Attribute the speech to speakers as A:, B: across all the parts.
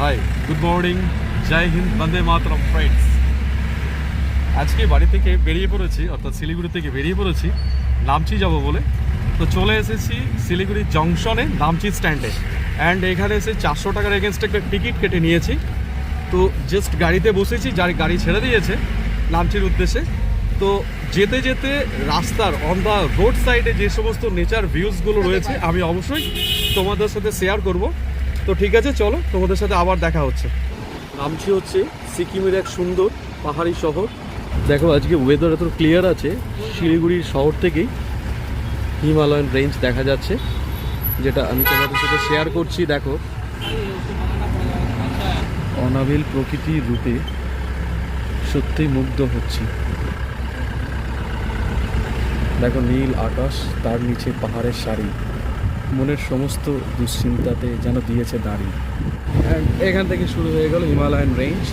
A: Hi good morning Jai Hind Vande Mataram friends আজকে বাড়ি থেকে বেরিয়ে পড়েছি, অর্থাৎ শিলিগুড়ি থেকে বেরিয়ে পড়েছি, নামচি যাব বলে। তো চলে এসেছি শিলিগুড়ি জংশনে, নামচি স্ট্যান্ডে। অ্যান্ড এখানে এসে চারশো টাকার এগেনস্ট একটা টিকিট কেটে নিয়েছি। তো জাস্ট গাড়িতে বসেছি, যার গাড়ি ছেড়ে দিয়েছে নামচির উদ্দেশ্যে। তো যেতে যেতে রাস্তার অন দ্য রোড সাইডে যে সমস্ত নেচার ভিউজগুলো রয়েছে, আমি অবশ্যই তোমাদের সাথে শেয়ার করব। তো ঠিক আছে, চলো তোমাদের সাথে আবার দেখা হচ্ছে। নামচি হচ্ছে সিকিমের এক সুন্দর পাহাড়ি শহর। দেখো, আজকে ওয়েদার এত ক্লিয়ার আছে। শিলিগুড়ির শহর থেকেই হিমালয়ান রেঞ্জ দেখা যাচ্ছে, যেটা আমি তোমাদের সাথে শেয়ার করছি, দেখো। অনাবিল প্রকৃতির রূপে সত্যিই মুগ্ধ হচ্ছি। দেখো, নীল আকাশ, তার নিচে পাহাড়ের সারি। মনের সমস্ত দুশ্চিন্তাতে যেন দিয়েছে দাঁড়িয়ে And এখান থেকে শুরু হয়ে গেল হিমালয়ান রেঞ্জ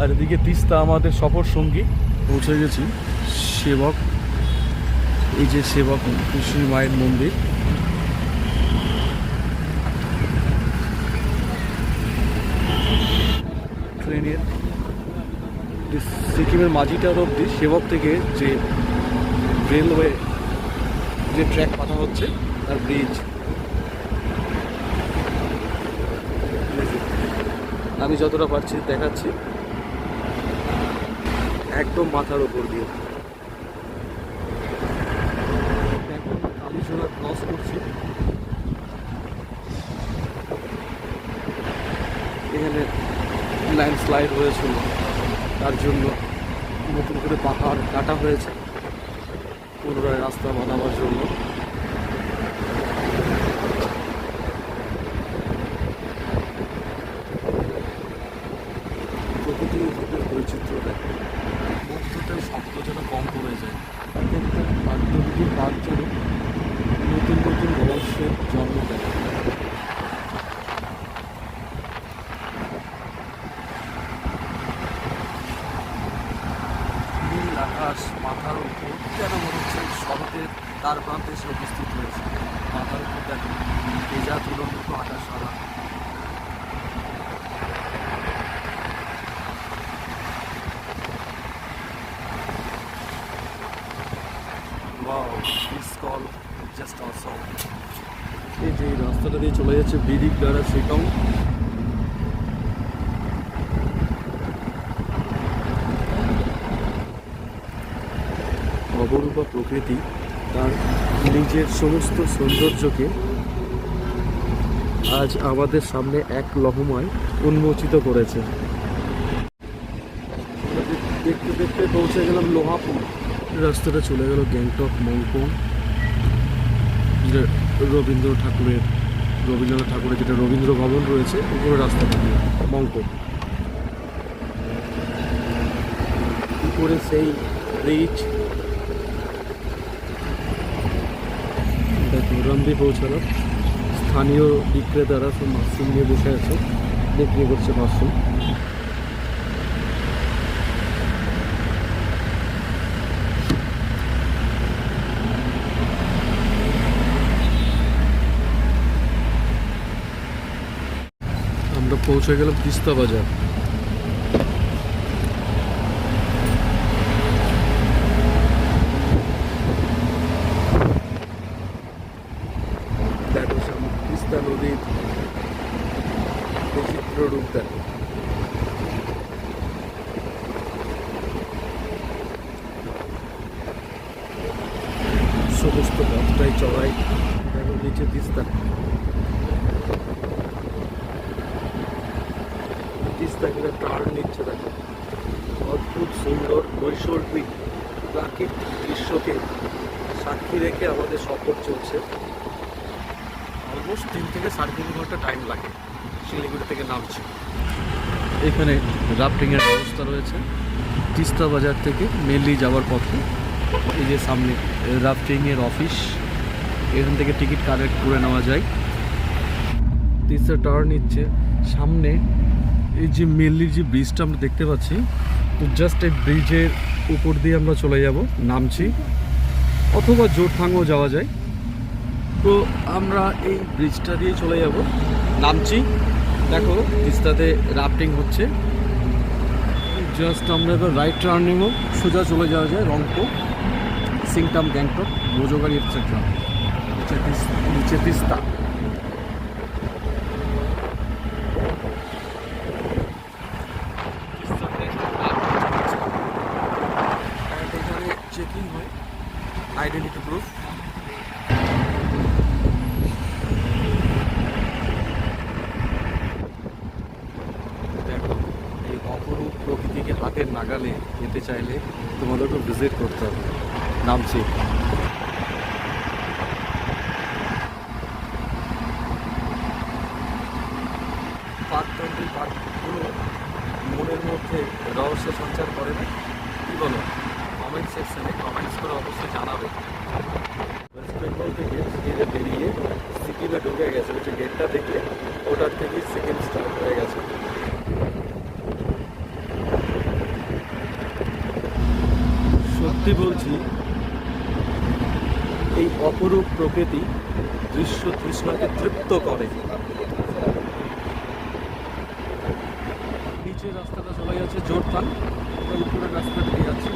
A: আর এদিকে তিস্তা আমাদের সফর সঙ্গী। পৌঁছে গেছি। সেবক এই যে সেবক কৃষ্ণ মায়ের মন্দির। ট্রেনের সিকিমের মাঝিটার অবধি সেবক থেকে যে রেলওয়ে যে ট্র্যাক পাতা হচ্ছে তার ব্রিজ আমি যতটা পারছি দেখাচ্ছি। একদম মাথার ওপর দিয়ে। সোনা ক্রস করছি, এখানে ল্যান্ডস্লাইড হয়েছিল। তার জন্য নতুন করে পাহাড় কাটা হয়েছে। পুনরায় রাস্তা বানাবার জন্য প্রকৃতির রূপের বৈচিত্র্য দেখে মুগ্ধতার শব্দ যেন কম পড়ে যায় একটা বাদ্যবিধির বাদ যেন নতুন নতুন রহস্যের জন্ম দেয় নীল আকাশ মাথার উপর যেন মনে হচ্ছে শরতের তার প্রান্তে এসে উপস্থিত হয়েছে। মাথার উপর দেখো, ভেজা তুলোর মতো আকাশ সারা. এই যে রাস্তাটা দিয়ে চলে যাচ্ছে বিদিক দ্বারা সেটাও অপরূপা প্রকৃতি। তার নিজের সমস্ত সৌন্দর্যকে আজ আমাদের সামনে এক লহমায় উন্মোচিত করেছে। দেখতে দেখতে পৌঁছে গেলাম লোহাপুর। রাস্তাটা চলে গেল গ্যাংটক মংপং রবীন্দ্র ঠাকুরের, রবীন্দ্রনাথ ঠাকুরের যেটা রবীন্দ্র ভবন রয়েছে উপরে রাস্তা মংপং উপরে সেই ব্রিজ দুরান্দি পৌঁছালাম স্থানীয় বিক্রেতারা সব মাশরুম নিয়ে বসে আছে। বিক্রি করছে মাশরুম। আমরা পৌঁছে গেলাম তিস্তা বাজার দেখো সামনে তিস্তা নদীর বিচিত্র রূপ দেখো সমস্ত পথটাই চড়াই, দেখো নিচে তিস্তা। তিস্তা কিনা টার্ন নিচ্ছে, দেখো। অদ্ভুত, সুন্দর নৈসর্গিক প্রাকৃতিক দৃশ্যকে সাক্ষী রেখে আমাদের সফর চলছে। অলমোস্ট তিন থেকে সাড়ে তিন ঘণ্টা টাইম লাগে শিলিগুড়ি থেকে নামছি। এখানে রাফটিংয়ের ব্যবস্থা রয়েছে। তিস্তা বাজার থেকে মেনলি যাওয়ার পথে এই যে সামনে রাফটিংয়ের অফিস এখান থেকে টিকিট কালেক্ট করে নেওয়া যায়। তিস্তা টাওয়ার নিচ্ছে। সামনে এই যে মেনলি যে ব্রিজটা আমরা দেখতে পাচ্ছি জাস্ট এই ব্রিজের উপর দিয়ে আমরা চলে যাব, নামছি। অথবা জোরথাঙ্গও যাওয়া যায়। তো আমরা এই ব্রিজটা দিয়ে চলে যাব। নামছি। দেখো তিস্তাতে রাফটিং হচ্ছে। জাস্ট আমরা এবার রাইট টার্ন নেব। সোজা চলে যাওয়া যায় রংপুর, সিংটাম, গ্যাংটক মোজোগাড়ি নিচে নিচে তিস্তা। চেকিং হয়। আইডেন্টিটি প্রুফ দেখো এই অপরূপ প্রকৃতিকে হাতের যেতে চাইলে তোমাদেরকে ভিজিট করতে হবে। নামছি। পাকতন্ত্রী পাকগুলো মনের মধ্যে রহস্য সঞ্চার করে না? কী বলো? কমেন্ট সেকশনে কমেন্টস করে অবশ্যই জানাবে। ওয়েস্ট বেঙ্গল থেকে সিকিমে বেরিয়ে সিকিমে ঢুকে গেছে। ওই যে গেটটা দেখলে ওটার থেকে সিকিম স্টার্ট হয়ে গেছে সত্যি বলছি, এই অপরূপ প্রকৃতি দৃশ্য তৃষ্ণাকে তৃপ্ত করে। নিচের রাস্তাটা চলে যাচ্ছে জোরতান আমরা উপরের রাস্তা দিয়ে যাচ্ছি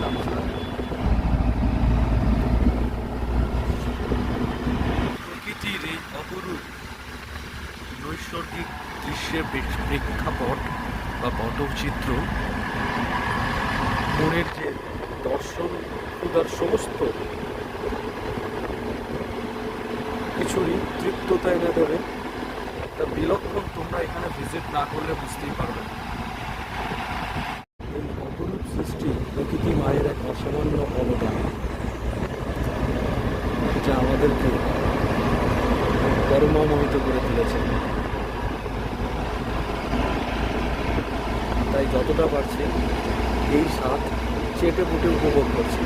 A: প্রকৃতির এই অপরূপ নৈসর্গিক দৃশ্যের প্রেক্ষাপট বা পটচিত্র মনের যে দর্শন ক্ষুদার সমস্ত কিছুরই তৃপ্ততা এনে দেবে। তা বিলক্ষণ তোমরা এখানে ভিজিট না করলে বুঝতেই পারবে এই অপরূপ সৃষ্টি প্রকৃতি মায়ের এক অসামান্য অবদান, যা আমাদেরকে কর্মমোহিত করে তুলেছে। তাই যতটা পারছি এই স্বাদ চেটে পুটে উপভোগ করছি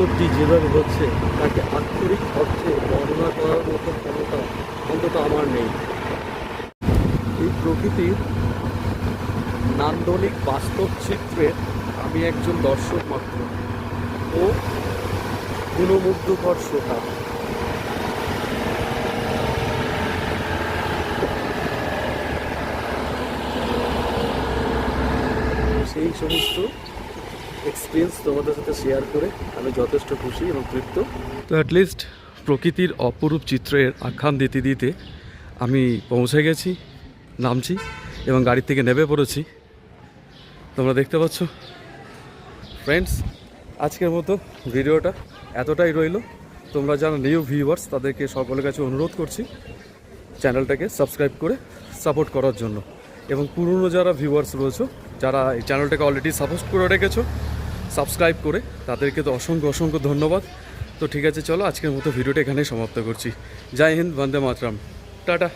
A: উপলব্ধি যেভাবে হচ্ছে, তাকে আক্ষরিক অর্থে বর্ণনা করার মতো ক্ষমতা অন্তত আমার নেই। এই প্রকৃতির নান্দনিক বাস্তব চিত্রের আমি একজন দর্শক মাত্র ও গুণমুগ্ধকর শ্রোতা। সেই সমস্ত এক্সপিরিয়েন্স তোমাদের সাথে শেয়ার করে আমি যথেষ্ট খুশি এবং তৃপ্ত। তো অ্যাটলিস্ট প্রকৃতির অপরূপ চিত্রের আখ্যান দিতে দিতে আমি পৌঁছে গেছি, নামছি এবং গাড়ি থেকে নেমে পড়েছি। তোমরা দেখতে পাচ্ছ? ফ্রেন্ডস আজকের মতো ভিডিওটা এতটাই রইল। তোমরা যারা নিউ ভিউয়ার্স তাদেরকে সকলের কাছে অনুরোধ করছি চ্যানেলটাকে সাবস্ক্রাইব করে সাপোর্ট করার জন্য। এবং পুরনো যারা ভিউয়ার্স রয়েছে, যারা এই চ্যানেলটাকে অলরেডি সাপোর্ট করে রেখেছো সাবস্ক্রাইব করে তাদেরকে তো অসংখ্য অসংখ্য ধন্যবাদ। তো ঠিক আছে, চলো আজকের মতো ভিডিওটা এখানেই সমাপ্ত করছি। জয় হিন্দ, বন্দে মাতরাম। টাটা।